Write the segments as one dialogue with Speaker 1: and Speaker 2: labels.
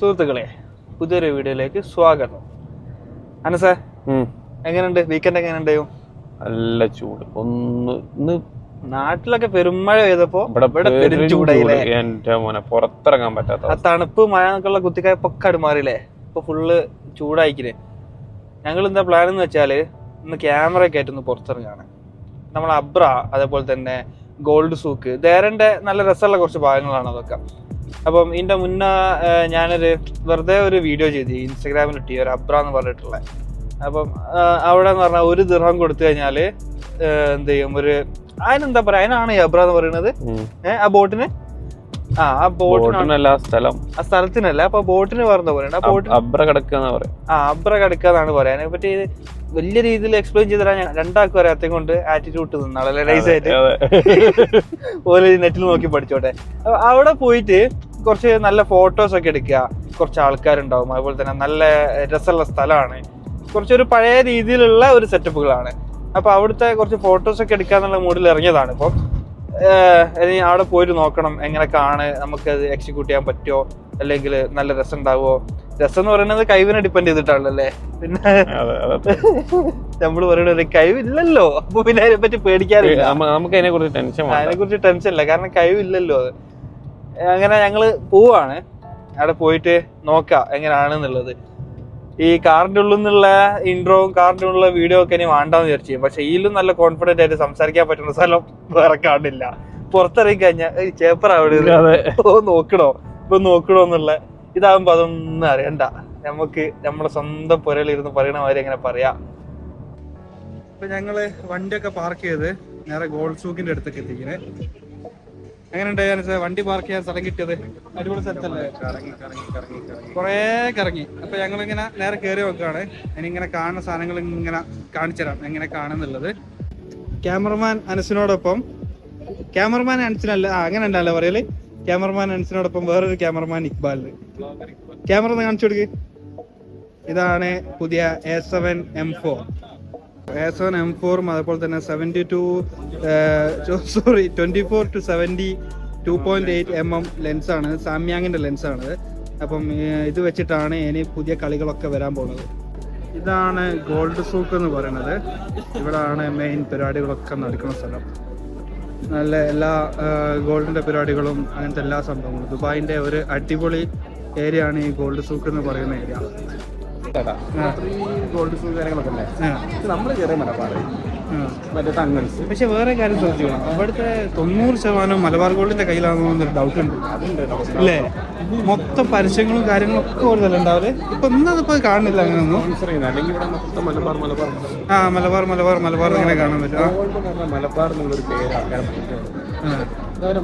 Speaker 1: സുഹൃത്തുക്കളെ പുതിയൊരു വീഡിയോയിലേക്ക് സ്വാഗതം. അനസേ. എങ്ങനെയുണ്ട്? വീക്കെൻഡ് എങ്ങനെയുണ്ട്?
Speaker 2: നല്ല ചൂട്. ഒന്ന് ഇന്ന്
Speaker 1: നാട്ടിലൊക്കെ പെരുമഴ പെയ്തപ്പോ
Speaker 2: ഇവിടെ
Speaker 1: ചൂടായില്ലേ?
Speaker 2: എന്റെ മോനെ പുറത്തിറങ്ങാൻ പറ്റാത്ത
Speaker 1: ആ. തണുപ്പ് മഴ എന്നൊക്കെയുള്ള കുത്തിക്കായപ്പൊക്കെ അടു മാറിയില്ലേ? ഇപ്പൊ ഫുള്ള് ചൂടായിക്കില്ലേ ഞങ്ങൾ എന്താ പ്ലാൻ എന്ന് വെച്ചാൽ ഇന്ന് ക്യാമറ ഒക്കെ ആയിട്ട് ഒന്ന് പുറത്തിറങ്ങാണ്. നമ്മൾ അബ്ര അതേപോലെ തന്നെ ഗോൾഡ് സൂക്ക് ദേരന്റെ നല്ല രസമുള്ള കുറച്ച് ഭാഗങ്ങളാണ് അതൊക്കെ. അപ്പം ഇതിന്റെ മുന്നേ ഞാനൊരു വെറുതെ ഒരു വീഡിയോ ചെയ്തു ഇൻസ്റ്റാഗ്രാമിൽ ഇട്ടി ഒരു അബ്ര എന്ന് പറഞ്ഞിട്ടുള്ള. അപ്പം അവിടെ എന്ന് പറഞ്ഞാൽ ഒരു ദൃഹം കൊടുത്തു കഴിഞ്ഞാൽ ഏർ, എന്ത് ചെയ്യും? ഒരു അതിനെന്താ പറയാ അതിനാണ് ഈ അബ്ര എന്ന് പറയുന്നത്. ഏഹ് ആ ബോട്ടിന് ആ ആ
Speaker 2: ബോട്ടിനല്ല സ്ഥലം.
Speaker 1: ആ സ്ഥലത്തിനല്ല അപ്പൊ ബോട്ടിന് പറഞ്ഞ പോലെ ആ ബോട്ടിന്
Speaker 2: അബ്ര കിടക്കുക പറയാം.
Speaker 1: ആ അബ്ര കടക്കാന്നാണ് പറയാൻ അതിനെ പറ്റി വലിയ രീതിയിൽ എക്സ്പ്ലെയിൻ ചെയ്ത് തരാൻ രണ്ടാൾക്കും അറിയാത്ത കൊണ്ട് ആറ്റിറ്റ്യൂഡ് നിന്നാളല്ലേ നൈസ് ആയിട്ട്. ഓൽ നെറ്റിൽ നോക്കി പഠിച്ചോട്ടെ. അവിടെ പോയിട്ട് കുറച്ച് നല്ല ഫോട്ടോസ് ഒക്കെ എടുക്കുക. കുറച്ച് ആൾക്കാരുണ്ടാവും. അതുപോലെ തന്നെ നല്ല രസമുള്ള സ്ഥലമാണ്. കുറച്ചൊരു പഴയ രീതിയിലുള്ള ഒരു സെറ്റപ്പുകളാണ് അപ്പൊ അവിടുത്തെ കുറച്ച് ഫോട്ടോസ് ഒക്കെ എടുക്കാന്നുള്ള മൂഡിൽ ഇറങ്ങിയതാണ് ഇപ്പം. ഇനി അവിടെ പോയിട്ട് നോക്കണം എങ്ങനെയൊക്കെയാണ് അത് എക്സിക്യൂട്ട് ചെയ്യാൻ പറ്റുമോ അല്ലെങ്കിൽ നല്ല രസം ഉണ്ടാവുമോ രസം എന്ന് പറയുന്നത് കഴിവിനെ ഡിപ്പെൻഡ് ചെയ്തിട്ടാണല്ലേ. പിന്നെ നമ്മൾ പറയുന്നത് ഒരു കഴിവില്ലല്ലോ. അപ്പൊ പിന്നെ അതിനെ പറ്റി പേടിക്കാറില്ല
Speaker 2: നമുക്ക് അതിനെ കുറിച്ച് ടെൻഷൻ
Speaker 1: അതിനെ കുറിച്ച് ടെൻഷൻ ഇല്ല. കാരണം കഴിവില്ലല്ലോ അത്. അങ്ങനെ ഞങ്ങൾ പോവാണ്. അവിടെ പോയിട്ട് നോക്കാം എങ്ങനെയാണെന്നുള്ളത്. ഈ കാറിന്റെ ഉള്ളിൽ നിന്നുള്ള ഇൻട്രോവും കാറിന്റെ ഉള്ളിലുള്ള വീഡിയോ ഒക്കെ ഇനി വേണ്ടാന്ന് വിചാരിച്ചു പക്ഷേ ഇതിലും നല്ല കോൺഫിഡന്റ് ആയിട്ട് സംസാരിക്കാൻ പറ്റുന്ന സ്ഥലം വേറെ കാണില്ല പുറത്തിറങ്ങി കഴിഞ്ഞാൽ ചേപ്പർ അവിടെ
Speaker 2: അതെ.
Speaker 1: ഓ നോക്കണോ? ഇപ്പൊ നോക്കണോ എന്നുള്ള ഇതാകുമ്പോ അതൊന്നും അറിയണ്ട. നമുക്ക് നമ്മുടെ സ്വന്തം പുരയിലിരുന്ന് പറയണ മാതിരി എങ്ങനെ പറയാം. ഇപ്പൊ ഞങ്ങൾ വണ്ടിയൊക്കെ പാർക്ക് ചെയ്ത് നേരെ ഗോൾഡ് സൂക്കിന്റെ അടുത്തേക്ക് എത്തിക്കണേ. എങ്ങനെ ഉണ്ടായിരുന്നു വണ്ടി പാർക്ക് ചെയ്യാൻ സ്ഥലം കിട്ടിയത്? അടിപൊളി സ്ഥലത്തല്ലേ? കൊറേ കറങ്ങി. അപ്പൊ ഞങ്ങൾ ഇങ്ങനെ നേരെ കയറി ഇനി ഇങ്ങനെ കാണുന്ന സാധനങ്ങൾ ഇങ്ങനെ കാണിച്ചു തരാം. എങ്ങനെ കാണുന്നുള്ളത്. ക്യാമറമാൻ അനസിനോടൊപ്പം. ക്യാമറമാൻ അനസിനല്ല അങ്ങനെ ഉണ്ടല്ലോ പറയൽ. ക്യാമറമാൻ അനസിനോടൊപ്പം വേറൊരു ക്യാമറമാൻ ഇക്ബാലിന് ക്യാമറ ഒന്ന് കാണിച്ചു കൊടുക്ക്. ഇതാണ് പുതിയ A seven M four seven M ഫോറും അതുപോലെ തന്നെ seventy two sorry twenty four to seventy two point eight M M ലെൻസാണ് സാമ്യാങ്ങിന്റെ ലെൻസാണ് അപ്പം ഇത് വെച്ചിട്ടാണ് ഇനി പുതിയ കളികളൊക്കെ വരാൻ പോകുന്നത് ഇതാണ് ഗോൾഡ് സൂക്ക് എന്ന് പറയുന്നത്. ഇവിടാണ് മെയിൻ പരിപാടികളൊക്കെ നടക്കുന്ന സ്ഥലം. നല്ല എല്ലാ ഗോൾഡിന്റെ പരിപാടികളും അങ്ങനത്തെ എല്ലാ സംഭവങ്ങളും. ദുബായിന്റെ ഒരു അടിപൊളി ഏരിയ ആണ് ഈ ഗോൾഡ് സൂക്ക് എന്ന് പറയുന്ന ഏരിയ.
Speaker 2: ഗോൾഡ് കാര്യങ്ങളൊക്കെ അല്ലേ നമ്മൾ ചെറിയ മലബാർ മറ്റേ തങ്ങൾസ്.
Speaker 1: പക്ഷെ വേറെ കാര്യം ശ്രദ്ധിക്കണം അവിടുത്തെ തൊണ്ണൂറ് ശതമാനം മലബാർ ഗോൾഡിന്റെ കയ്യിലാണെന്ന് ഡൗട്ട് ഉണ്ട്. അല്ലേ മൊത്തം പരസ്യങ്ങളും കാര്യങ്ങളും ഒക്കെ ഒരു തല ഉണ്ടാവില്ലേ ഇപ്പൊ ഇന്നതിപ്പോ കാണുന്നില്ല
Speaker 2: അങ്ങനെ ഒന്നും
Speaker 1: ആ മലബാർ മലബാർ മലബാർ അങ്ങനെ കാണാൻ പറ്റും.
Speaker 2: മലബാർ എന്നുള്ളൊരു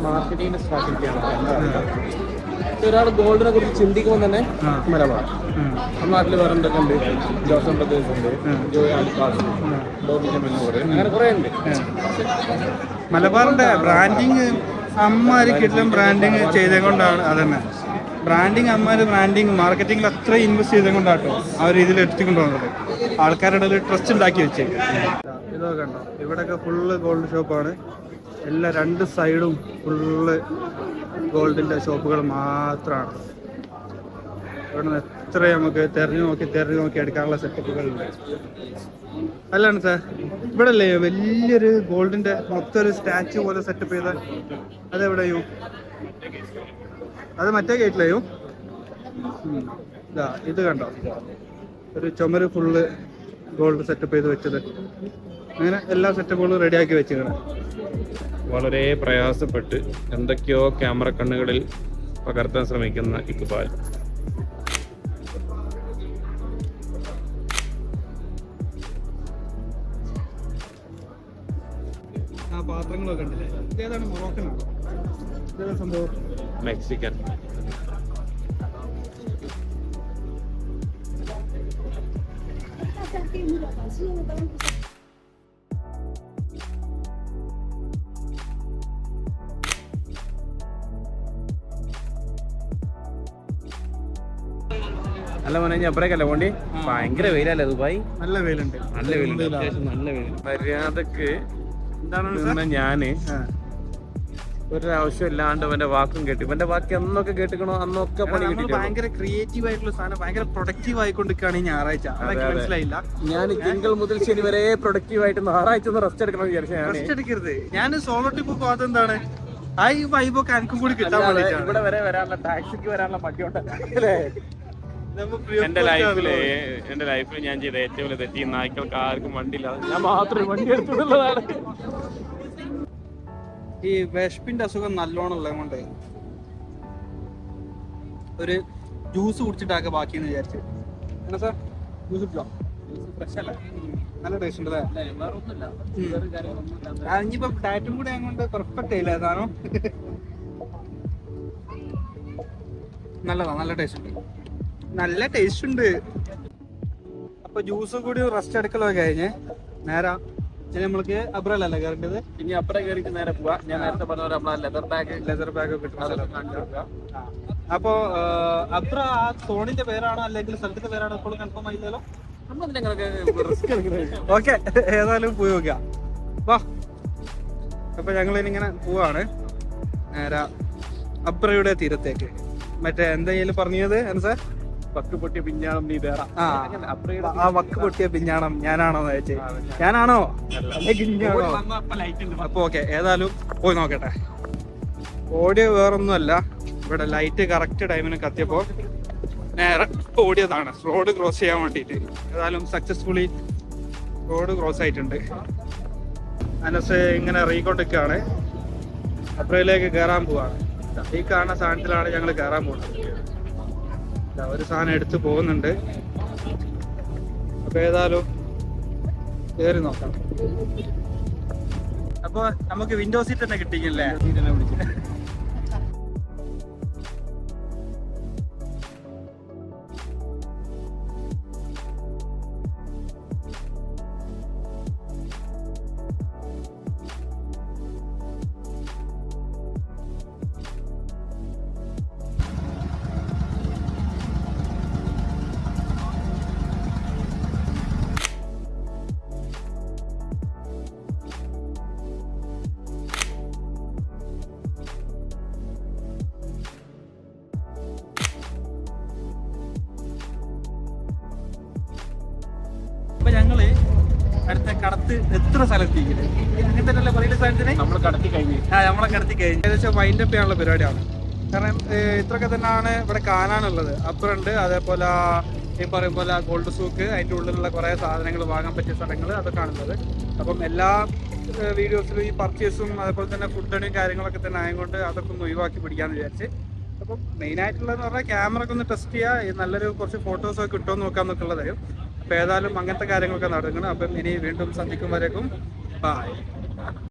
Speaker 2: മാർക്കറ്റിംഗിന്റെ സ്ട്രാറ്റജിയാണ് ഒരാൾ ഗോൾഡിനെ കുറിച്ച് ചിന്തിക്കുമ്പോൾ തന്നെ മലബാർ നമ്മുടെ നാട്ടിൽ വേറെ എന്തൊക്കെ ഉണ്ട്? ജോസഫ് ബ്രദേഴ്സ് ഉണ്ട് ജോയ് ആൽക്കാസ് ബോബി ചെമ്മന്നൂർ അങ്ങനെ കുറെ ഉണ്ട്.
Speaker 1: മലബാറിന്റെ ബ്രാൻഡിങ് അമ്മമാര് കിട്ടും ബ്രാൻഡിങ് ചെയ്തുകൊണ്ടാണ് അതന്നെ. ബ്രാൻഡിങ് അമ്മമാര് ബ്രാൻഡിങ് മാർക്കറ്റിംഗിൽ അത്ര ഇൻവെസ്റ്റ് ചെയ്തുകൊണ്ടാട്ടോ ആ ഒരു രീതിയിൽ എത്തിക്കൊണ്ട് വന്നത് ആൾക്കാരുടെ ട്രസ്റ്റ് ഉണ്ടാക്കി വെച്ചേ. ഇതൊക്കെ കണ്ടോ? ഇവിടെയൊക്കെ ഫുള്ള് ഗോൾഡ് ഷോപ്പാണ് എല്ലാ രണ്ട് സൈഡും ഫുള്ള് ഗോൾഡിന്റെ ഷോപ്പുകൾ മാത്രമാണ് ഇവിടെ എത്ര നമുക്ക് തെരഞ്ഞു നോക്കി തെരഞ്ഞു നോക്കി എടുക്കാനുള്ള സെറ്റപ്പുകളുണ്ട് അല്ലാണ് സാർ ഇവിടെ അല്ലേ വലിയൊരു ഗോൾഡിന്റെ മൊത്തം ഒരു സ്റ്റാച്ചു പോലെ സെറ്റപ്പ് ചെയ്ത അതെവിടെയോ? അത് മറ്റേ ഗേറ്റിലെയോ ഇതാ ഇത് കണ്ടോ? ഒരു ചുമര് ഫുള്ള് ഗോൾഡ് സെറ്റപ്പ് ചെയ്ത് വെച്ചത്. അങ്ങനെ എല്ലാ സെറ്റപ്പുകളും റെഡിയാക്കി വെച്ചിരിക്കണം.
Speaker 2: വളരെ പ്രയാസപ്പെട്ട് എന്തൊക്കെയോ ക്യാമറ കണ്ണുകളിൽ പകർത്താൻ ശ്രമിക്കുന്ന ഇക്ബാൽ.
Speaker 1: പാത്രങ്ങളൊക്കെ ഉണ്ടല്ലേ മൊറോക്കനാണോ സംഭവം?
Speaker 2: മെക്സിക്കൻ. അല്ല മോനെ ഞാൻ അപ്പറേക്കല്ല പോണ്ടി? ഭയങ്കര വെയിലല്ലേ ദുബായ്?
Speaker 1: നല്ല വെയിലുണ്ട്.
Speaker 2: നല്ല വെയിലുണ്ട്. അത്യാവശ്യം നല്ല വെയിൽ മര്യാദയ്ക്ക്
Speaker 1: എന്താണ്
Speaker 2: ഞാൻ
Speaker 1: ഒരാവശ്യം
Speaker 2: ഒരു ആവശ്യം ഇല്ലാണ്ട് അവന്റെ വാക്കും കേട്ടു. ഇവന്റെ വാക്ക് എന്നൊക്കെ കേട്ടിക്കണോ? അന്നൊക്കെ പണി കിട്ടി
Speaker 1: ഭയങ്കര ക്രിയേറ്റീവ് ആയിട്ടുള്ള സാധനം ഭയങ്കര പ്രൊഡക്റ്റീവ് ആയിക്കൊണ്ടിരിക്കുകയാണ് ഈ ഞായറാഴ്ച. മനസ്സിലായില്ല.
Speaker 2: ഞാൻ തിങ്കൾ മുതൽ ശനി വരെ പ്രൊഡക്റ്റീവ് ആയിട്ട് ഞായറാഴ്ച ഒന്ന് റെസ്റ്റ് എടുക്കണം
Speaker 1: റെസ്റ്റ് എടുക്കരുത്. ഞാൻ സോളോ ട്രിപ്പ് പോകാത്ത എന്താണ്? ആ ഈ വൈബൊക്കെ എനിക്കും കൂടി കിട്ടാൻ
Speaker 2: ഇവിടെ വരെ വരാനുള്ള ടാക്സിക്ക് വരാനുള്ള മടിയുണ്ട് അല്ലേ?
Speaker 3: എന്റെ
Speaker 1: ലൈഫിൽ
Speaker 3: എന്റെ ലൈഫിൽ ഞാൻ ചെയ്ത ഏറ്റവും വലിയ തെറ്റി നായ്ക്കൾക്ക് ആർക്കും വണ്ടിയില്ലാതെ ഞാൻ മാത്രമേ വണ്ടി എടുത്തിട്ടുള്ളതാണ്
Speaker 1: ഈ വിശപ്പിന്റെ അസുഖം നല്ലോണം ഉള്ളത് കൊണ്ട് ഒരു ജ്യൂസ് കുടിച്ചിട്ടാക്ക ബാക്കിന്ന് വിചാരിച്ചു. എന്നാ സാർ? ജ്യൂസ് കുടിച്ചോ? നല്ല ടേസ്റ്റ് ഉണ്ട് ഇനിയിപ്പോ ഡയറ്റും കൂടെ അങ്ങോട്ട് പെർഫെക്റ്റ് ആയില്ല സാധനം? നല്ലതാ നല്ല ടേസ്റ്റ് ഉണ്ട്. നല്ല ടേസ്റ്റ് ഉണ്ട്. അപ്പൊ ജ്യൂസ് കൂടി റെസ്റ്റ് എടുക്കലൊക്കെ കഴിഞ്ഞ്. നേരെ. ഇനി നമ്മൾക്ക് അബ്രല്ലല്ലേ കയറേണ്ടത്?
Speaker 2: ഇനി അപ്പുറം കയറിയിട്ട് നേരെ പോവാ. ഞാൻ നേരത്തെ പറഞ്ഞ പോലെ നമ്മളെ ലെതർ ബാഗ്
Speaker 1: ലെതർ ബാഗ് കിട്ടുന്ന അപ്പൊ അബ്ര ആ സോണിന്റെ പേരാണോ അല്ലെങ്കിൽ സ്ഥലത്തിന്റെ പേരാണോ ഇപ്പോൾ കൺഫേം ആയില്ലല്ലോ? ഓക്കെ. ഏതായാലും പോയി നോക്കാം വാ. അപ്പൊ ഞങ്ങൾ ഇങ്ങനെ പോവാണ്. നേരെ. അബ്രയുടെ തീരത്തേക്ക്. മറ്റേ എന്തെങ്കിലും പറഞ്ഞത്? എന്താ
Speaker 2: പക്ക് പൊട്ടിയ പിഞ്ഞാണം നീ
Speaker 1: ആ. വക്ക് പൊട്ടിയ പിഞ്ഞാണം ഞാനാണോ ചോദിച്ചേ ഞാനാണോ? അപ്പൊ ഓക്കെ ഏതായാലും പോയി നോക്കട്ടെ. ഓടിയ വേറൊന്നുമല്ല. ഇവിടെ ലൈറ്റ് കറക്റ്റ് ടൈമിന് കത്തിയപ്പോ നേരെ ഓടിയതാണ്. റോഡ് ക്രോസ് ചെയ്യാൻ വേണ്ടിയിട്ട്. ഏതായാലും സക്സസ്ഫുള്ളി റോഡ് ക്രോസ് ആയിട്ടുണ്ട്. അനസ് ഇങ്ങനെ റീകൊണ്ടിരിക്കുകയാണ്. അപ്രയിലേക്ക് കയറാൻ പോവാണ്. ഈ കാണുന്ന സാധനത്തിലാണ് ഞങ്ങൾ കയറാൻ പോകുന്നത്. ഒരു സാധനം എടുത്തു പോകുന്നുണ്ട്. അപ്പൊ ഏതായാലും കയറി നോക്കാം. അപ്പൊ നമുക്ക് വിൻഡോ സീറ്റ് തന്നെ കിട്ടിയില്ലേ? അപ്പൊ കടത്ത് എത്ര സ്ഥലത്ത് അങ്ങനെ തന്നെയല്ലേ പറയുന്ന
Speaker 2: നമ്മൾ കടത്തി കഴിഞ്ഞു.
Speaker 1: ആ നമ്മളെ കടത്തി കഴിഞ്ഞു. ഏകദേശം വൈൻഡ് അപ്പ് ചെയ്യാനുള്ള പരിപാടിയാണ്. കാരണം ഇത്രയൊക്കെ തന്നെയാണ് ഇവിടെ കാണാനുള്ളത്. അപ്പുറമുണ്ട് അതേപോലെ ഈ പറയും പോലെ ഗോൾഡ് സൂക്ക് അതിന്റെ ഉള്ളിലുള്ള കുറേ സാധനങ്ങൾ വാങ്ങാൻ പറ്റിയ സ്ഥലങ്ങൾ അതൊക്കെ കാണുന്നത്. അപ്പം എല്ലാ വീഡിയോസിലും ഈ പർച്ചേസും അതേപോലെ തന്നെ ഫുഡിനും കാര്യങ്ങളൊക്കെ തന്നെ ആയതുകൊണ്ട് അതൊക്കെ ഒന്ന് ഒഴിവാക്കി പിടിക്കാന്ന് വിചാരിച്ച്. അപ്പം മെയിൻ ആയിട്ടുള്ളത് പറഞ്ഞാൽ ക്യാമറ ഒക്കെ ഒന്ന് ടെസ്റ്റ് ചെയ്യുക നല്ലൊരു കുറച്ച് ഫോട്ടോസ് ഒക്കെ കിട്ടുമോ നോക്കാന്നൊക്കെ ഉള്ളതായും ഏതായാലും അങ്ങനത്തെ കാര്യങ്ങളൊക്കെ നടക്കണം. അപ്പം ഇനി വീണ്ടും സന്ധിക്കും വരേക്കും. ബൈ